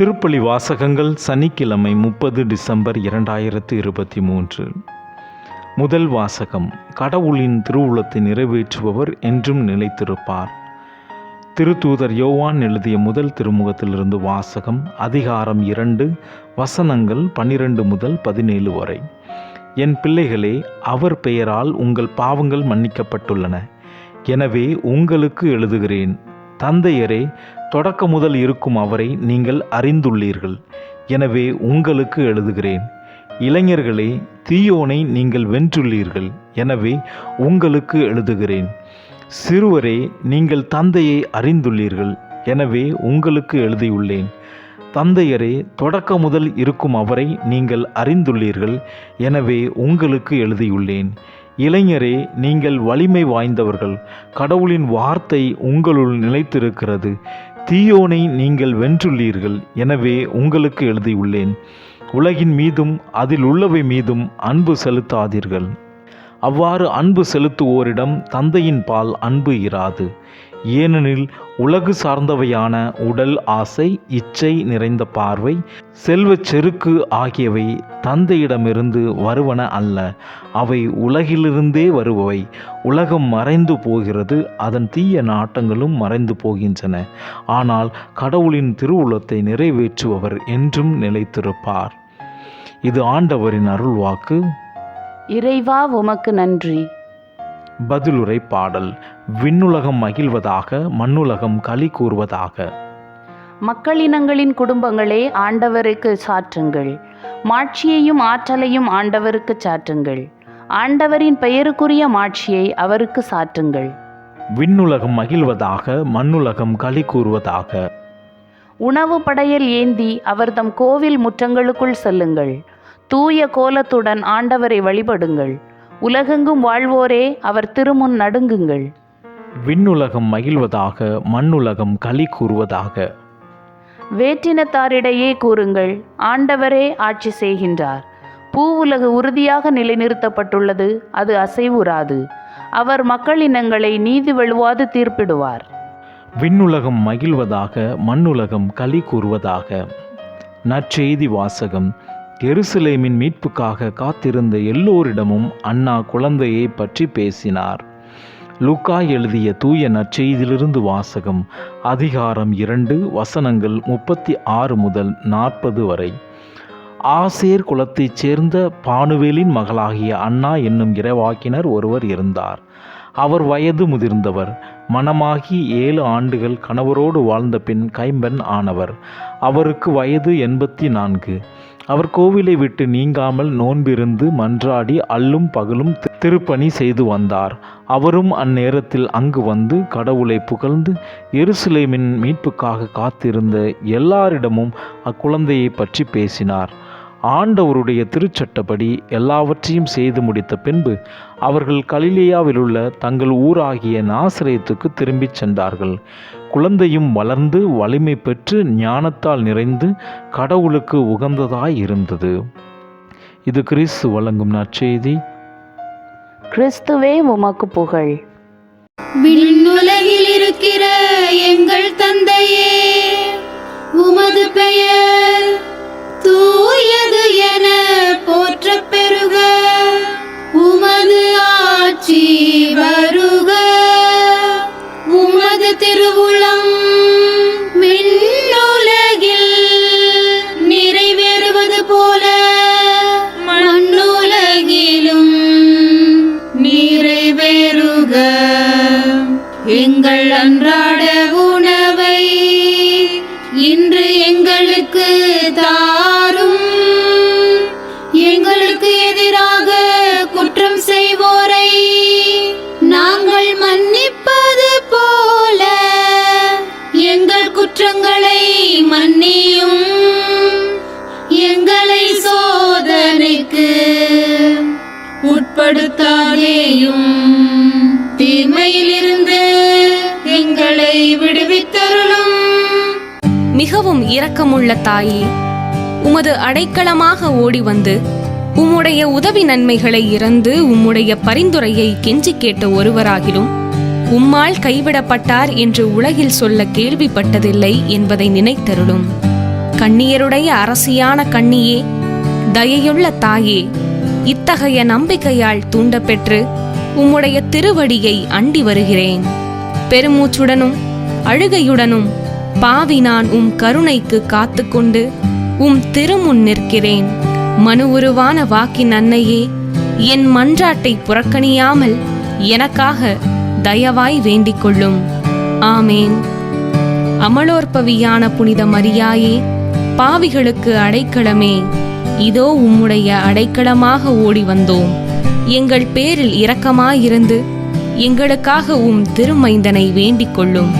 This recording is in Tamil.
திருப்பலி வாசகங்கள் சனிக்கிழமை முப்பது டிசம்பர் இரண்டாயிரத்து இருபத்தி மூன்று. முதல் வாசகம் கடவுளின் திருவுளத்தை நிறைவேற்றுபவர் என்றும் நிலைத்திருப்பார். திருத்தூதர் யோவான் எழுதிய முதல் திருமுகத்திலிருந்து வாசகம் அதிகாரம் இரண்டு வசனங்கள் பன்னிரண்டு முதல் பதினேழு வரை. என் பிள்ளைகளே அவர் பெயரால் உங்கள் பாவங்கள் மன்னிக்கப்பட்டுள்ளன. எனவே உங்களுக்கு எழுதுகிறேன். தந்தையரே தொடக்க முதல் இருக்கும் அவரை நீங்கள் அறிந்துள்ளீர்கள். எனவே உங்களுக்கு எழுதுகிறேன் இளைஞர்களே தீயோனை நீங்கள் வென்றுள்ளீர்கள். எனவே உங்களுக்கு எழுதுகிறேன் சிறுவரே நீங்கள் தந்தையை அறிந்துள்ளீர்கள். எனவே உங்களுக்கு எழுதியுள்ளேன் தந்தையரே தொடக்க முதல் இருக்கும் அவரை நீங்கள் அறிந்துள்ளீர்கள். எனவே உங்களுக்கு எழுதியுள்ளேன் இளைஞரே நீங்கள் வலிமை வாய்ந்தவர்கள். கடவுளின் வார்த்தை உங்களுள் நிலைத்திருக்கிறது. தீயோனை நீங்கள் வென்றுள்ளீர்கள். எனவே உங்களுக்கு எழுதியுள்ளேன் உலகின் மீதும் அதில் உள்ளவை மீதும் அன்பு செலுத்தாதீர்கள். அவ்வாறு அன்பு செலுத்துவோரிடம் தந்தையின் பால் அன்பு இராது. ஏனெனில் உலகு சார்ந்தவையான உடல் ஆசை இச்சை நிறைந்த பார்வை செல்வச் செருக்கு ஆகியவை தந்தையிடமிருந்து வருவன அல்ல. அவை உலகிலிருந்தே வருபவை. உலகம் மறைந்து போகிறது அதன் தீய நாட்டங்களும் மறைந்து போகின்றன. ஆனால் கடவுளின் திருவுளத்தை நிறைவேற்றுபவர் என்றும் நிலைத்திருப்பார். இது ஆண்டவரின் அருள்வாக்கு. இறைவா உமக்கு நன்றி. பதிலுரை பாடல். விண்ணுலகம் மகிழ்வதாக மண்ணுலகம் களி கூறுவதாக. மக்களினங்களின் குடும்பங்களே ஆண்டவருக்கு சாற்றுங்கள். மாட்சியையும் ஆற்றலையும் ஆண்டவருக்கு சாற்றுங்கள். ஆண்டவரின் பெயருக்குரிய மாட்சியை அவருக்கு சாற்றுங்கள். விண்ணுலகம் மகிழ்வதாக மண்ணுலகம் களி கூறுவதாக. உணவு படையல் ஏந்தி அவர்தம் கோவில் முற்றங்களுக்குள் செல்லுங்கள். தூய கோலத்துடன் ஆண்டவரை வழிபடுங்கள். உலகெங்கும் வாழ்வோரே அவர் திருமுன் நடுங்குங்கள். விண்ணுலகம் மகிழ்வதாக மண்ணுலகம் களி கூறுவதாக. வேற்றினத்தாரிடையே கூறுங்கள் ஆண்டவரே ஆட்சி செய்கின்றார். பூவுலகு உறுதியாக நிலைநிறுத்தப்பட்டுள்ளது அது அசைவுறாது. அவர் மக்களினங்களை நீதி வழுவாது தீர்ப்பிடுவார். விண்ணுலகம் மகிழ்வதாக மண்ணுலகம் களி கூறுவதாக. நற்செய்தி வாசகம் எருசலேமின் மீட்புக்காக காத்திருந்த எல்லோரிடமும் அண்ணா குழந்தையை பற்றி பேசினார். லூக்கா எழுதிய தூய நற்செய்தியிலிருந்து வாசகம் அதிகாரம் இரண்டு வசனங்கள் முப்பத்தி ஆறு முதல் நாற்பது வரை. ஆசேர் குலத்தைச் சேர்ந்த பானுவேலின் மகளாகிய அண்ணா என்னும் இறைவாக்கினர் ஒருவர் இருந்தார். அவர் வயது முதிர்ந்தவர். மணமாகி ஏழு ஆண்டுகள் கணவரோடு வாழ்ந்த பின் கைம்பெண் ஆனவர். அவருக்கு வயது எண்பத்தி நான்கு. அவர் கோவிலை விட்டு நீங்காமல் நோன்பிருந்து மன்றாடி அல்லும் பகலும் திருப்பணி செய்து வந்தார். அவரும் அந்நேரத்தில் அங்கு வந்து கடவுளை புகழ்ந்து எருசலேமின் மீட்புக்காக காத்திருந்த எல்லாரிடமும் அக்குழந்தையை பற்றி பேசினார். ஆண்டவருடைய திருச்சட்டப்படி எல்லாவற்றையும் செய்து முடித்த பின்பு அவர்கள் கலிலேயாவில் உள்ள தங்கள் ஊராகிய நாசிரியத்துக்கு திரும்பிச் சென்றார்கள். குழந்தையும் வளர்ந்து வலிமை பெற்று ஞானத்தால் நிறைந்து கடவுளுக்கு உகந்ததாய் இருந்தது. இது கிறிஸ்து வழங்கும் நற்செய்தி. கிறிஸ்துவே உமக்கு புகழ். விண்ணுலகில் இருக்கிற எங்கள் தந்தையே உமது பெயர் மன்னியும் எங்களை சோதனைக்கு உட்படுத்தாதேயும். தீமையிலிருந்து எங்களை விடுவித்தருளும். மிகவும் இரக்கமுள்ள தாயே உமது அடைக்கலமாக ஓடி வந்து உம்முடைய உதவி நன்மைகளை இறந்து உம்முடைய பரிந்துரையை கெஞ்சி கேட்ட ஒருவராகிலும் உம்மால் கைவிடப்பட்டார் என்று உலகில் சொல்ல கேள்விப்பட்டதில்லை என்பதை நினைத்தருளும். கண்ணியருடைய அரசியான கண்ணியே தயையுள்ள தாயே இத்தகைய நம்பிக்கையால் தூண்டப்பெற்று உம்முடைய திருவடியை அண்டி வருகிறேன். பெருமூச்சுடனும் அழுகையுடனும் பாவி நான் உம் கருணைக்கு காத்துக்கொண்டு உம் திருமுன் நிற்கிறேன். மனு உருவான வாக்கின் அன்னையே என் மன்றாட்டை புறக்கணியாமல் எனக்காக தயவாய் வேண்டிக் கொள்ளும் ஆமேன். அமலோற்பவியான புனித மரியாயே பாவிகளுக்கு அடைக்கலமே. இதோ உம்முடைய அடைக்கலமாக ஓடி வந்தோம். எங்கள் பேரில் இரக்கமாயிருந்து எங்களுக்காக உம் திருமைந்தனை வேண்டிக் கொள்ளும்